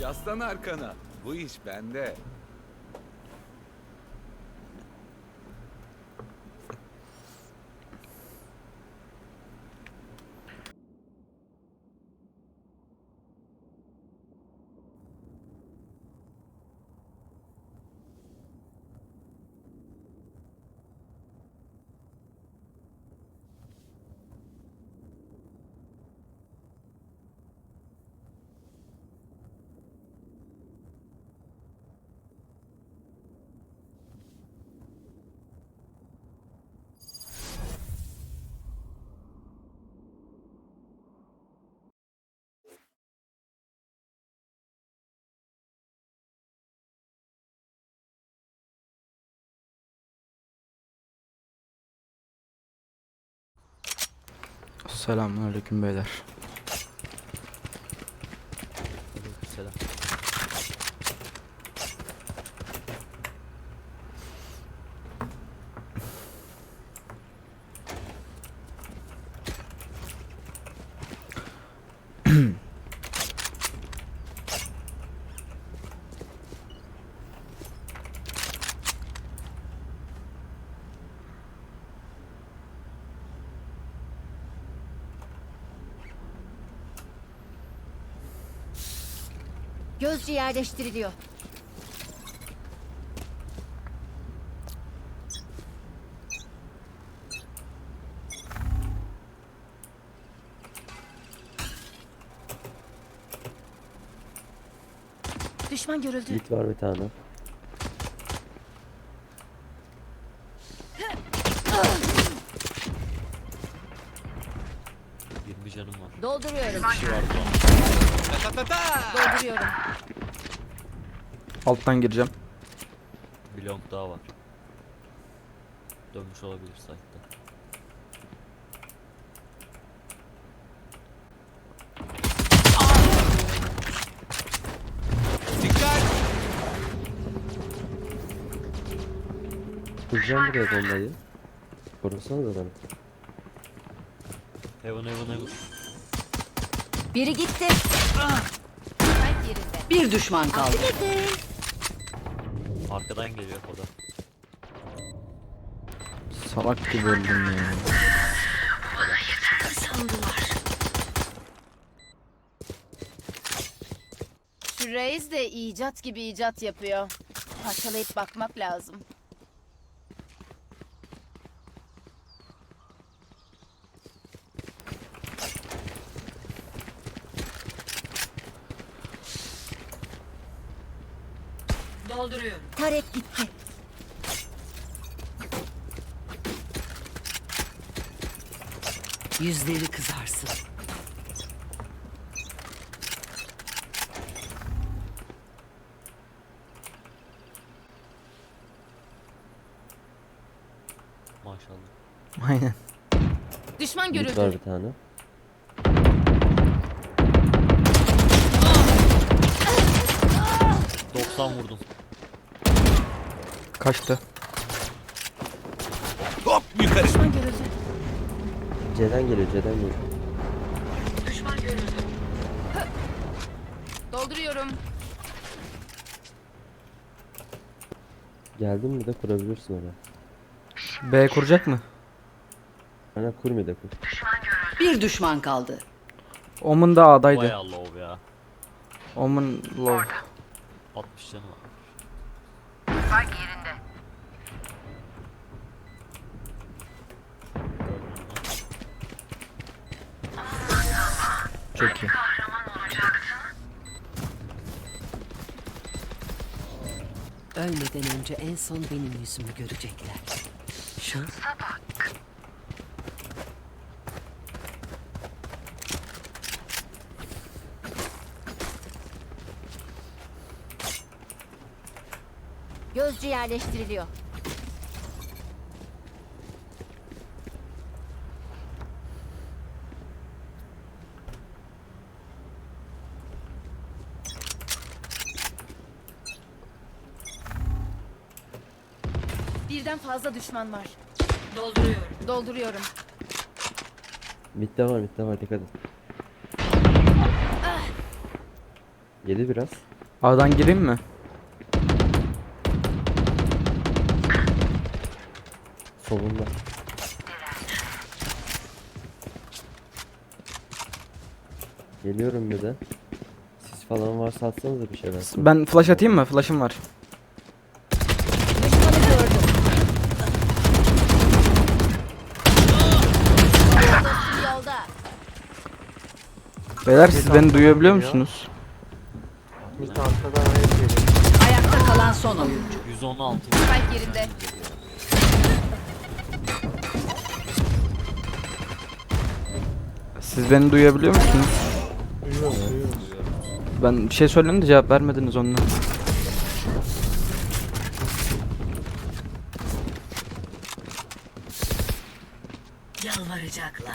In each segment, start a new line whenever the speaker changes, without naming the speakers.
Yaslan arkana. Bu iş bende.
Selamünaleyküm beyler.
Gözcü yerleştiriliyor. Düşman görüldü.
Lit var bir tane. Yirmi canım var.
Dolduruyorum. Dolduruyorum.
Alttan gireceğim.
Bir long daha var. Dönmüş olabilir site'da.
Dikkat!
Kuracağım buraya bombayı. Korusana da beni.
Heaven heaven heaven.
Biri gitti.
Bir düşman kaldı.
Arkadan geliyor o da.
Salak gibi öldüm ya.
Şu reis de icat gibi icat yapıyor. Parçalayıp bakmak lazım.
Dolduruyorum.
Tarek gitti.
Yüzleri kızarsın.
Maşallah.
Aynen.
Düşman
Lit var
görüldü.
bir tane.
Cık, 90 vurdum.
Kaçtı.
Hop yukarı.
Düşman görüldü.
C'den geliyor C'den geliyor.
Dolduruyorum.
Geldin mi de kurabilirsin oraya.
B kuracak mı?
Aynen kur bir de kur.
Bir düşman kaldı.
Omun da A'daydı.
Bayağı low ya.
Omun low.
60 canı var.
Çok iyi.
Ölmeden önce en son benim yüzümü görecekler. Şansa bak.
Gözcü yerleştiriliyor. Birden fazla düşman var.
Dolduruyorum.
Dolduruyorum.
Midde var midde var dikkat et. Yedi biraz.
A'dan gireyim mi?
Solunda. Geliyorum bir de. Sis falan varsa atsanıza bir şeyler.
Ben flash atayım mı? Flash'ım var. Beyler siz beni duyabiliyor musunuz?
Hep geliyor.
Ayakta kalan son oyuncu.
116.
Spike yerinde.
Siz beni duyabiliyor musunuz?
Duyuyoruz duyuyoruz.
Ben bir şey söyledim de cevap vermediniz onunla.
Yalvaracaklar.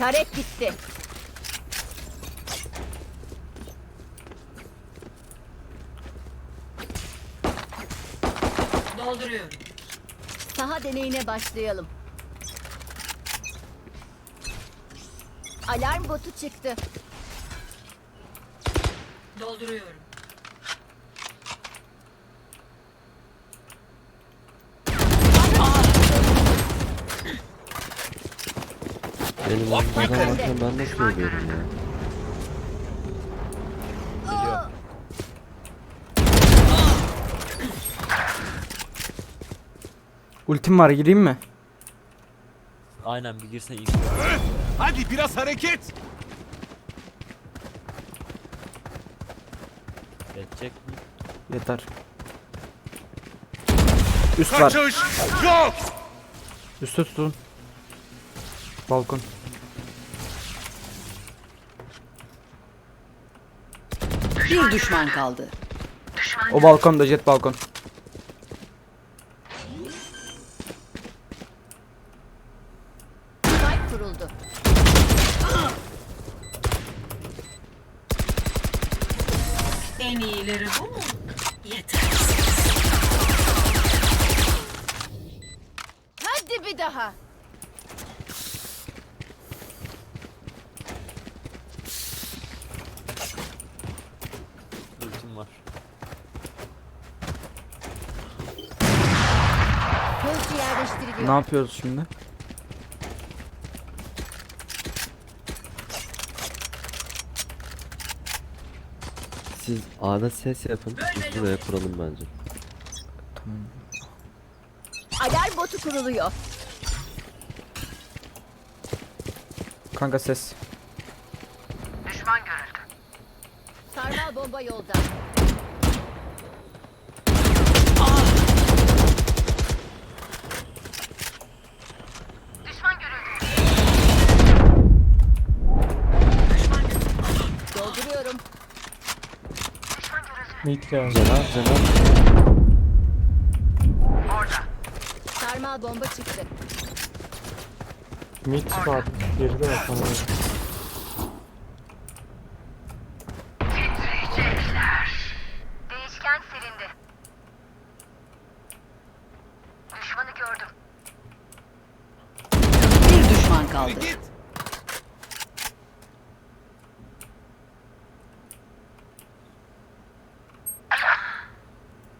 Taret gitti.
Dolduruyorum.
Saha deneyine başlayalım. Alarm botu çıktı.
Dolduruyorum.
Benim arkadan varken ben nasıl söylüyorum ya?
Ultim var gireyim mi?
Aynen bir girsen iyi.
Hadi biraz hareket.
Geçecek mi?
Yeter. Üst var.
Kaçış yok.
Üstü tutun. Balkon.
Bir düşman kaldı.
O balkonda jet balkon.
Spike kuruldu.
En iyileri bu mu? Yeter.
Hadi bir daha.
Ultim var.
Gözcü
Ne
yerleştiriliyor.
yapıyoruz şimdi?
Siz A'da ses yapın. Biz buraya kuralım bence.
Alarm botu kuruluyor.
Kanka ses.
Sarmal bomba yolda. Dolduruyorum.
Mid geldi.
Cenab Cenab.
Sarmal bomba çıktı.
Mid var. Geride yapalım.
Değişken silindi. Düşmanı gördüm.
Bir düşman kaldı.
Git.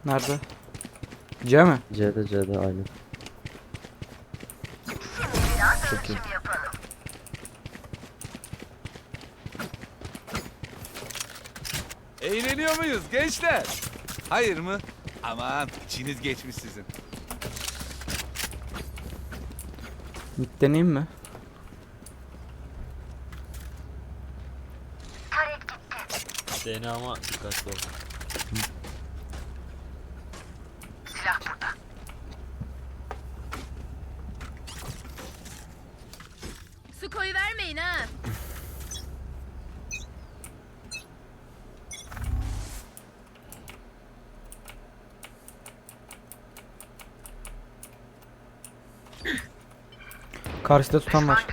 Nerede? C mi?
C'de C'de aynı. Çok iyi.
Eğleniyor muyuz gençler? Hayır mı? Aman içiniz geçmiş sizin.
Mid deneyeyim mi?
DNA ama dikkatli ol.
Su koyu vermeyin ha.
Karşıda tutan var.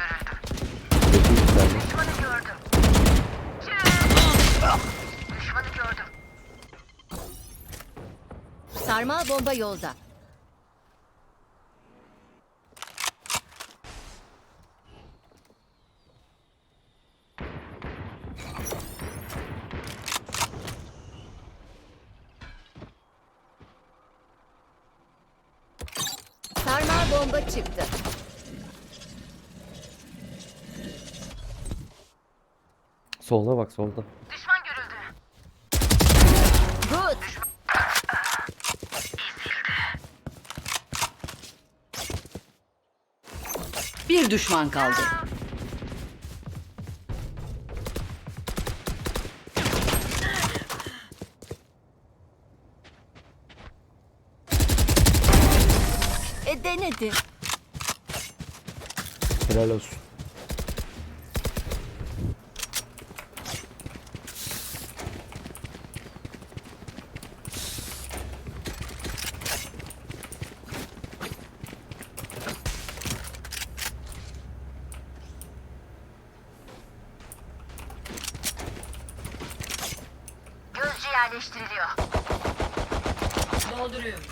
Sarmal bomba yolda. Sarmal bomba çıktı.
Solda bak solda.
Düşman görüldü.
Good.
Bir düşman kaldı.
E denedi.
Helal olsun.
Gözcü yerleştiriliyor.
Dolduruyorum.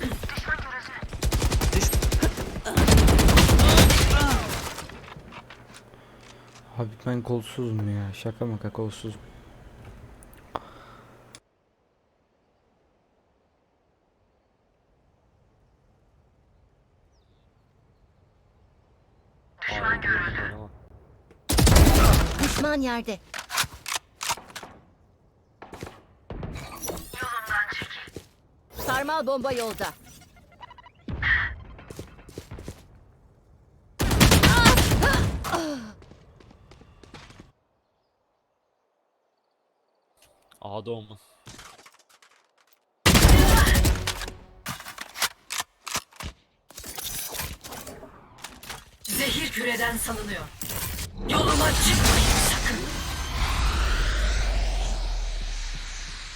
Düşman görüldü.
Abi ben kolsuzum ya. Şaka maka
görüldü. Ama
Düşman yerde.
Yolumdan çekil.
Sarmal bomba yolda.
A'da olma.
Zehir küreden salınıyor. Yoluma çıkmayın sakın.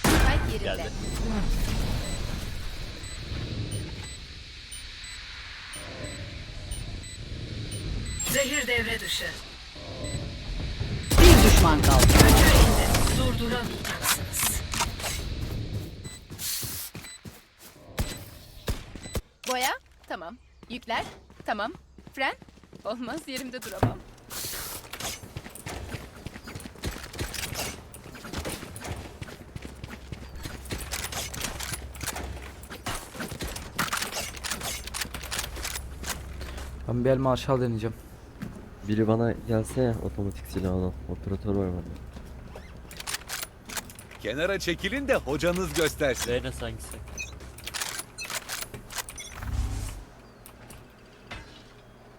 Kalp yerinde.
Geldi.
Zehir devre dışı. Bir düşman kaldı. Durduramayacaksınız.
Boya. Tamam. Yükler. Tamam. Fren. Olmaz yerimde duramam.
Ben bir el marşal deneyeceğim.
Biri bana gelse ya otomatik silah alan. Operatör var bende.
Kenara çekilin de hocanız göstersin.
Reyna hangisi?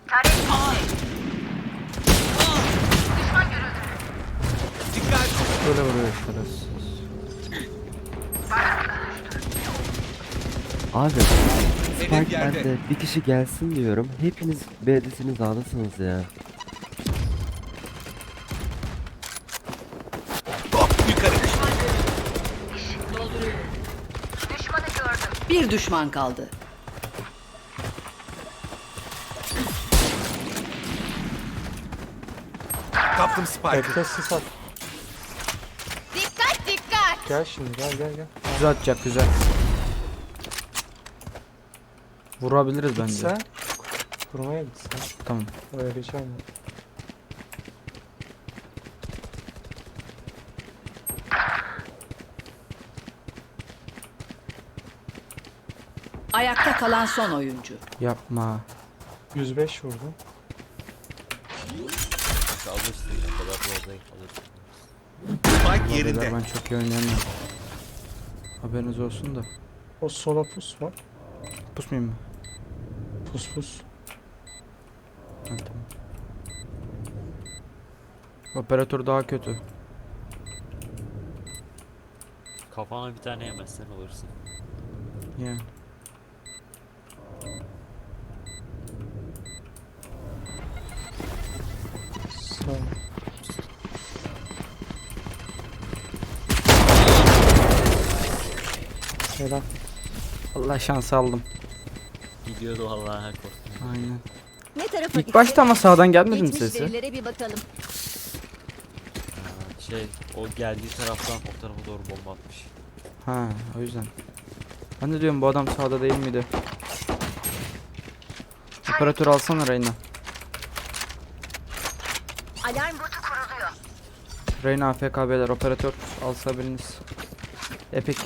Taret. Düşman görüldü.
Dikkat!
Böyle vuruyor şerefsiz.
Abi Spike
yerde.
bende bir kişi gelsin diyorum. Hepiniz B'desiniz A'dasınız ya.
Hop yukarı.
Düşmanı gördüm.
Bir düşman kaldı.
Kaptım Spike'ı.
Bekle sis at. Gel şimdi gel gel gel.
Güzel atacak güzel. Vurabiliriz bence.
Sen kurmaya git sen.
Tamam.
Öğreteceğim.
Ayakta kalan son oyuncu.
Yapma.
105 vurdum.
Alırsın ya. kadar da alırsın.
Spike yerinde.
Ben çok iyi oynayamıyorum. Haberiniz olsun da.
O sola pusma.
Pusmayayım mı?
Pus pus.
Ha, tamam. Operatör daha kötü.
Kafana bir tane yemezsen alırsın.
Ya.
Selam.
Allah şans aldım.
Gidiyordu vallahi her korktum.
Aynen.
Ne tarafa
İlk başta ama sağdan gelmedi mi
Geçmiş
sesi?
verilere bir bakalım.
Ha, Şey o geldiği taraftan o tarafa doğru bomba atmış.
Ha o yüzden. Ben de diyorum bu adam sağda değil miydi? Operatör alsana Reyna.
Alarm
Botu kuruluyor.
Reyna AFK'ler operatör alsa biriniz. Epic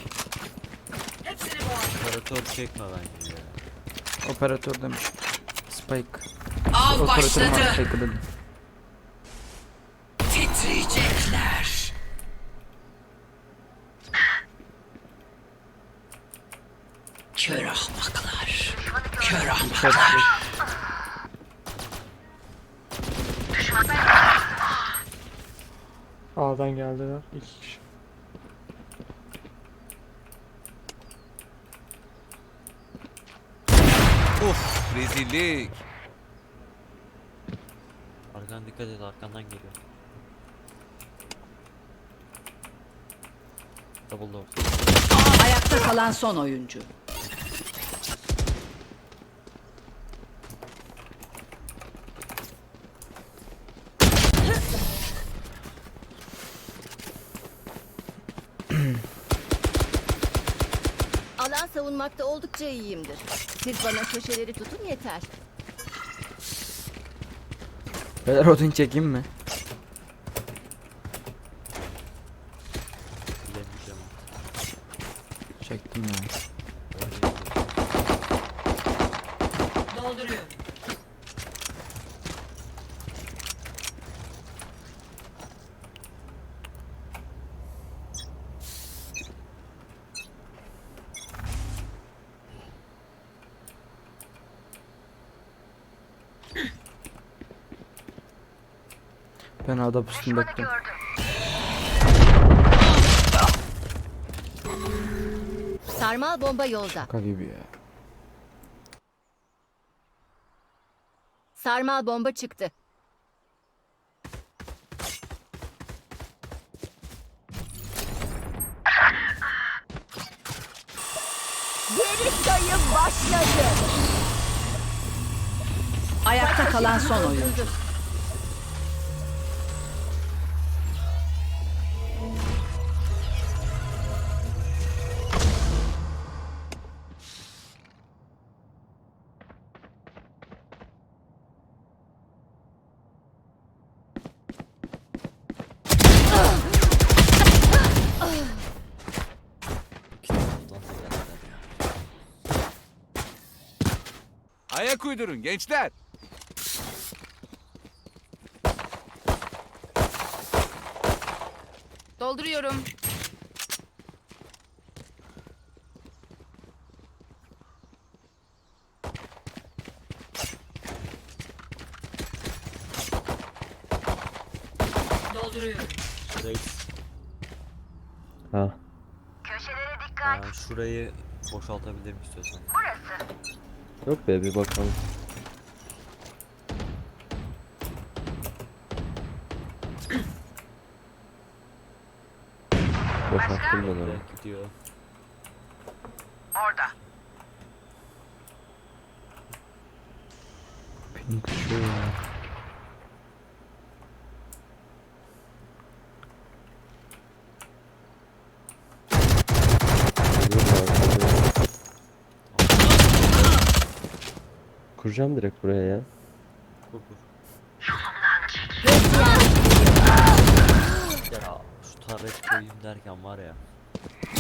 Operatör çekme bence ya.
operatör demiş. Spike.
Av
Operatör
başladı.
Spike dedim.
Titriyecekler. Kör ahmaklar. Kör ahmaklar.
A'dan geldiler. İki kişi.
Uf rezillik.
Arkan dikkat et arkandan geliyor. Double door.
Ayakta kalan son oyuncu.
Alan savunmakta oldukça iyiyimdir. Siz bana köşeleri tutun yeter.
Beyler odun çekeyim mi?
Bilemeyeceğim.
Çektim ya.
Dolduruyorum.
Ben ada pustum bekliyorum.
Sarmal bomba yolda.
Şaka gibi ya.
Sarmal bomba çıktı. Geri sayım başladı.
Ayakta kalan son oyuncu.
Ayak uydurun gençler.
Dolduruyorum.
Dolduruyorum.
Reis.
Ha.
Köşelere dikkat.
Ha, şurayı boşaltabilirim istiyorsan.
Burası.
Yok be bir bakalım. Boşalttım ben onu.
Buraya gidiyor.
Orada.
Pink şu ya.
Geliyorum abi, geliyorum. Kuracağım direkt buraya ya.
Kur kur. Ya şu taret koyayım derken var ya.